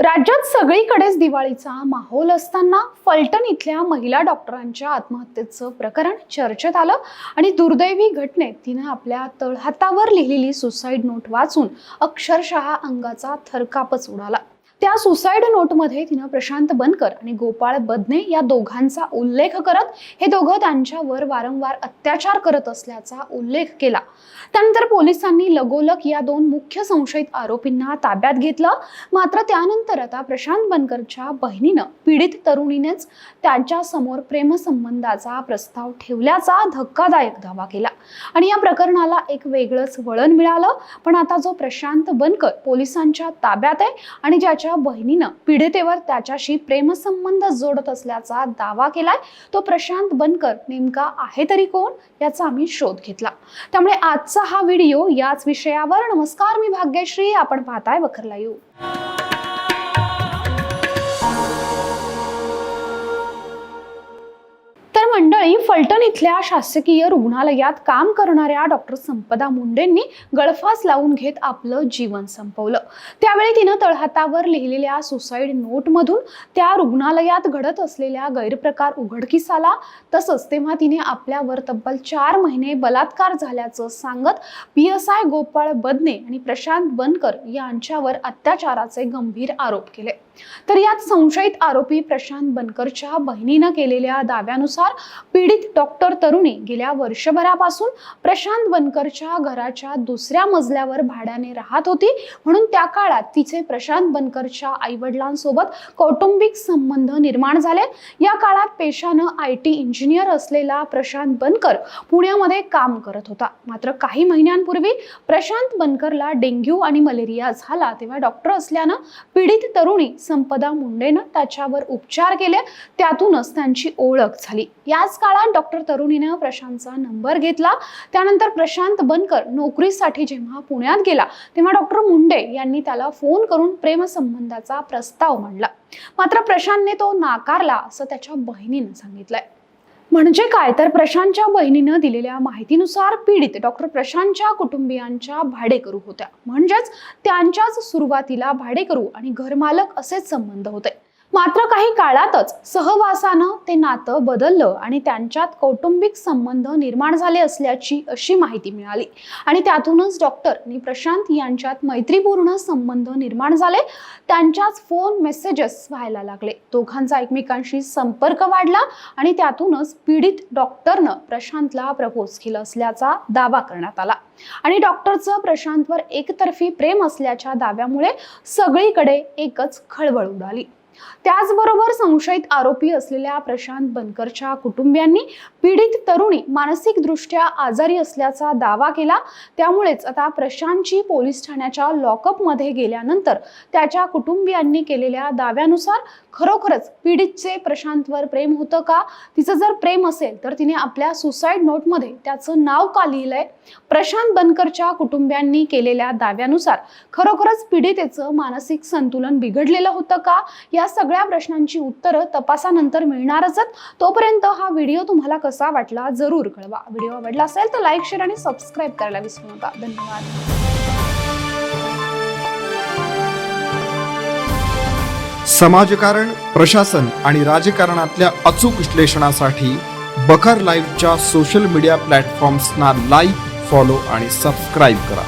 राज्यात सगळीकडेच दिवाळीचा माहोल असताना फलटण इथल्या महिला डॉक्टरांच्या आत्महत्येचं प्रकरण चर्चेत आलं आणि दुर्दैवी घटनेत तिनं आपल्या तळहातावर लिहिलेली सुसाईड नोट वाचून अक्षरशः अंगाचा थरकापच उडाला. त्या सुसाईड नोटमध्ये तिनं प्रशांत बनकर आणि गोपाळ बदने या दोघांचा उल्लेख करत हे दोघं त्यांच्यावर वारंवार अत्याचार करत असल्याचा उल्लेख केला. त्यानंतर पोलिसांनी लगोलग या दोन मुख्य संशयित आरोपींना ताब्यात घेतलं. मात्र त्यानंतर आता प्रशांत बनकरच्या बहिणीनं पीडित तरुणीनेच त्यांच्यासमोर प्रेमसंबंधाचा प्रस्ताव ठेवल्याचा धक्कादायक दावा केला. आणि या प्रकरणाला एक वेगळंच वळण मिळालं. पण आता जो प्रशांत बनकर पोलिसांच्या ताब्यात आहे आणि त्याच्या बहिणीनं पीडितेवर त्याच्याशी प्रेमसंबंध जोडत असल्याचा दावा केलाय. तो प्रशांत बनकर नेमका आहे तरी कोण याचा आम्ही शोध घेतला. त्यामुळे आजचा हा व्हिडिओ याच विषयावर. नमस्कार मी भाग्यश्री. आपण पाहताय वखरला येऊ तर फलटण इथल्या शासकीय रुग्णालयात काम करणाऱ्या डॉक्टर संपदा मुंडेंनी गळफास लावून घेत आपलं जीवन संपवलं. त्यावेळी तिनं तळहातावर लिहिलेल्या सुसाईड नोटमधून त्या रुग्णालयात घडत असलेल्या गैरप्रकार उघडकीस आला तसंच तेव्हा तिने आपल्यावर तब्बल चार महिने बलात्कार झाल्याचं सांगत P S I Gopal Badne आणि प्रशांत बनकर यांच्यावर अत्याचाराचे गंभीर आरोप केले. तर यात संशयित आरोपी प्रशांत बनकरच्या बहिणीनं केलेल्या दाव्यानुसार पीडित डॉक्टर तरुणी गेल्या वर्षभरापासून प्रशांत बनकरच्या घराच्या दुसऱ्या मजल्यावर भाड्याने राहत होती. म्हणून त्या काळात तिचे प्रशांत बनकरच्या आईवडिलांसोबत कौटुंबिक संबंध निर्माण झाले. या काळात पेशानं आय टी इंजिनियर असलेला प्रशांत बनकर पुण्यामध्ये काम करत होता. मात्र काही महिन्यांपूर्वी प्रशांत बनकरला डेंग्यू आणि मलेरिया झाला तेव्हा डॉक्टर असल्यानं पीडित तरुणी संपदा मुंडेनं त्याच्यावर उपचार केले. त्यातूनच त्यांची ओळख झाली. याच काळात डॉक्टर तरुणीनं प्रशांतचा नंबर घेतला. त्यानंतर प्रशांत बनकर नोकरीसाठी जेव्हा पुण्यात गेला तेव्हा डॉक्टर मुंडे यांनी त्याला फोन करून प्रेमसंबंधाचा प्रस्ताव मांडला. मात्र प्रशांतने तो नाकारला असं त्याच्या बहिणीनं सांगितलंय. म्हणजे काय? तर प्रशांतच्या बहिणीनं दिलेल्या माहितीनुसार पीडित डॉक्टर प्रशांतच्या कुटुंबियांच्या भाडेकरू होत्या. म्हणजेच त्यांच्याच सुरुवातीला भाडेकरू आणि घरमालक असेच संबंध होते. मात्र काही काळातच सहवासानं ते नातं बदललं आणि त्यांच्यात कौटुंबिक संबंध निर्माण झाले असल्याची अशी माहिती मिळाली. आणि त्यातूनच डॉक्टर आणि प्रशांत यांच्यात मैत्रीपूर्ण संबंध निर्माण झाले. त्यांच्याच फोन मेसेजेस व्हायला लागले. दोघांचा एकमेकांशी संपर्क वाढला आणि त्यातूनच पीडित डॉक्टरनं प्रशांतला प्रपोज केलं असल्याचा दावा करण्यात आला. आणि डॉक्टरचं प्रशांतवर एकतर्फी प्रेम असल्याच्या दाव्यामुळे सगळीकडे एकच खळबळ उडाली. त्याचबरोबर संशयित आरोपी असलेल्या प्रशांत बनकरच्या कुटुंबियांनी पीडित तरुणी मानसिकदृष्ट्या आजारी असल्याचा दावा केला. त्यामुळेच आता प्रशांतची पोलीस ठाण्याच्या लॉकअपमध्ये गेल्यानंतर त्याच्या कुटुंबियांनी केलेल्या दाव्यानुसार खरोखरच पीडितचे प्रशांतवर प्रेम होतं का? तिचं जर प्रेम असेल तर तिने आपल्या सुसाईड नोटमध्ये त्याचं नाव का लिहिलंय? प्रशांत बनकरच्या कुटुंबियांनी केलेल्या दाव्यानुसार खरोखरच पीडितेचं मानसिक संतुलन बिघडलेलं होतं का? या सगळ्या प्रश्नांची उत्तरं तपासानंतर मिळणारच तोपर्यंत हा व्हिडिओ तुम्हाला कसा वाटला जरूर कळवा. व्हिडिओ आवडला असेल तर लाईक शेअर आणि सबस्क्राईब करायला विसरू नका. धन्यवाद. समाजकारण प्रशासन आणि राजकारणातल्या अचूक विश्लेषणासाठी बखर लाईव्हच्या सोशल मीडिया प्लॅटफॉर्म्सना लाईक फॉलो आणि सबस्क्राईब करा.